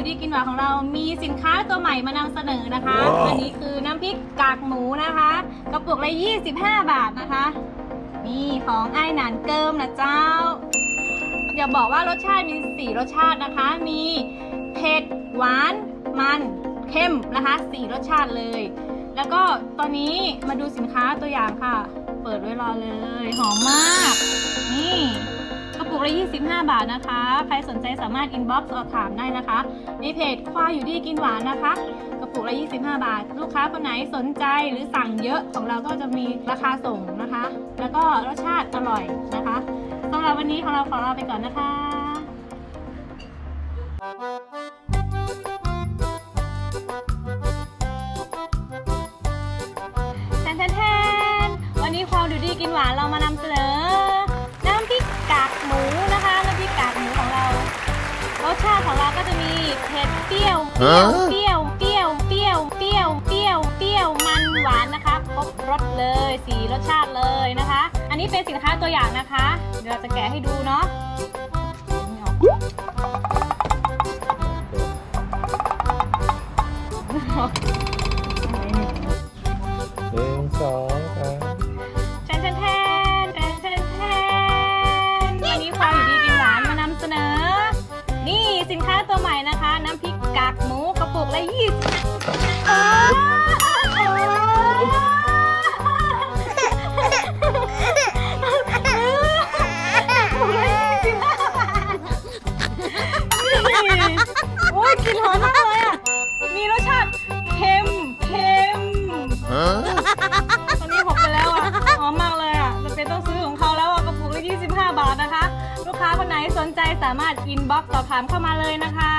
อยู่ดีกินหวานของเรามีสินค้าตัวใหม่มานำเสนอนะคะอันนี้คือน้ำพริกกากหมูนะคะกระปุกละ 25 บาทนะคะ นี่ของไอ้หนานเกิมนะเจ้า อย่าบอกว่ารสชาติมี4รสชาตินะคะ มีเผ็ดหวานมันเข้มนะคะ4รสชาติเลย แล้วก็ตอนนี้มาดูสินค้าตัวอย่างค่ะ เปิดไว้รอเลย หอมมาก นี่ กละ25 บาทนะคะ ใครสนใจสามารถอินบ็อกซ์สอบถามได้นะคะ ในเพจควายอยู่ดีกินหวานนะคะ กระปุกละ 25 บาท ลูกค้าคนไหนสนใจหรือสั่งเยอะของเราก็จะมีราคาส่งนะคะ แล้วก็รสชาติอร่อยนะคะสำหรับวันนี้ของเราขอลาไปก่อนนะคะ แทนแทนแทนวันนี้ความดูดีกินหวานเรามานำเสนอ เผ็ดเปรี้ยวเปรี้ยวเปรี้ยวเปรี้ยวเปรี้ยวเปรี้ยวเปรี้ยวเปรี้ยวมันหวานนะคะครบรสเลยสีรสชาติเลยนะคะ อันนี้เป็นสินค้าตัวอย่างนะคะ เดี๋ยวเราจะแกะให้ดูเนาะอะไรเนี่ยหนึ่งสองสามแทนแทนแทนแทนแทนแทนวันนี้ความอยู่ดีกินหวานมานำเสนอ นี่สินค้าตัวใหม่นะคะ โอ้ยกลินหอมมากเลยอะ มีรสชาติเค็มเค็มตอนนี้หกไปแล้วอะหอมมากเลยอะจะเป็นต้องซื้อของเขาแล้วอะกระปุกละ25 บาทนะคะ ลูกค้าคนไหนสนใจสามารถอินบ็อกซ์สอบถามเข้ามาเลยนะคะ